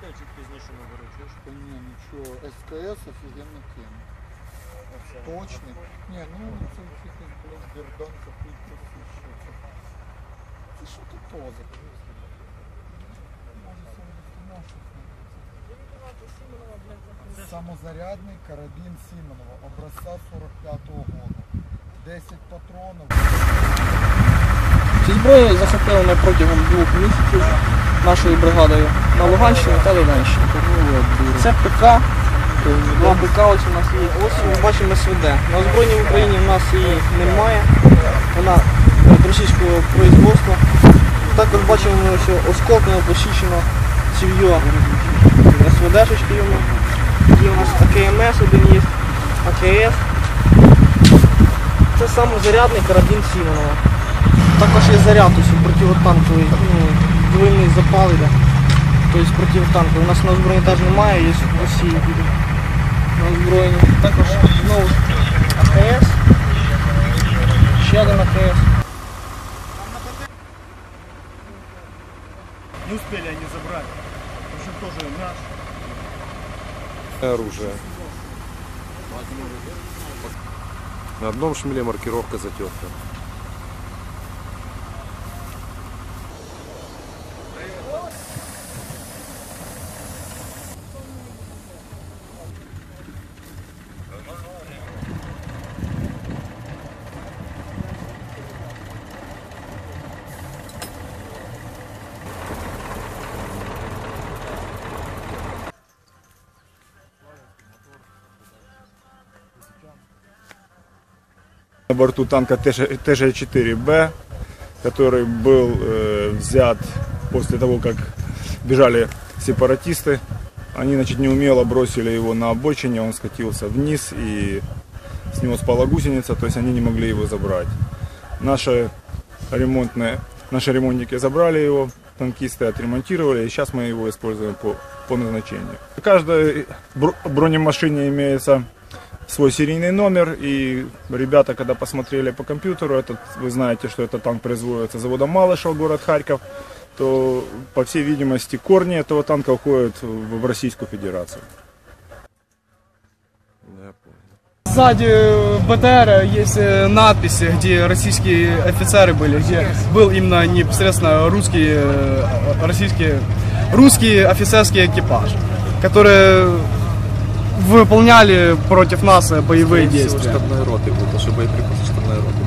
Давайте чуть пізніше наберу, чуєш? Та ні, нічого. СКС офігенно кине. Оце. Точно. Ні, ну це якийсь, блядь, берданка, хуй тусі, що це. Це що ти поза? Може, сам автомашок. Самозарядний карабін Сімонова, образця 45-го года. 10 патронов. Ці захоплена протягом двох місяців нашою бригадою на Луганщині та Донеччині. Це ПК, два ПК ось у нас є. Ось ми бачимо СВД. На озброєнні Україні в нас її немає. Вона російського производства. Також бачимо, що осколками посічено ців'йо СВДшечки йому. Є у нас АКМС один є, АКС. Це самозарядний карабін Сімонова. Також є заряд ось противотанковий, ну, двойний запал іде. Тобто противотанковий. У нас на озброєнні теж немає, є в Росії буде. На озброєнні. Також знову ж АКС. Ще один АКС. Не успели они забрать. В общем, тоже наш. оружие. На одном шмеле маркировка затерта. На борту танка ТЖ-4Б, который был э, взят после того, как бежали сепаратисты. Они, значит, неумело бросили его на обочине, он скатился вниз и с него спала гусеница, то есть они не могли его забрать. Наши ремонтные, наши ремонтники забрали его, танкисты отремонтировали, и сейчас мы его используем по, по назначению. В каждой бро- бронемашине имеется свой серийный номер, и ребята, когда посмотрели по компьютеру, этот, вы знаете, что этот танк производится заводом Малышев, город Харьков, то, по всей видимости, корни этого танка уходят в Российскую Федерацию. Понял. Сзади БТР есть э, надписи, где российские офицеры были, где был именно непосредственно русский, э, российский, русский офицерский экипаж, которые выполняли против нас э, боевые Скорее всего, действия. штабной роты потому что боеприпасы штабной роты.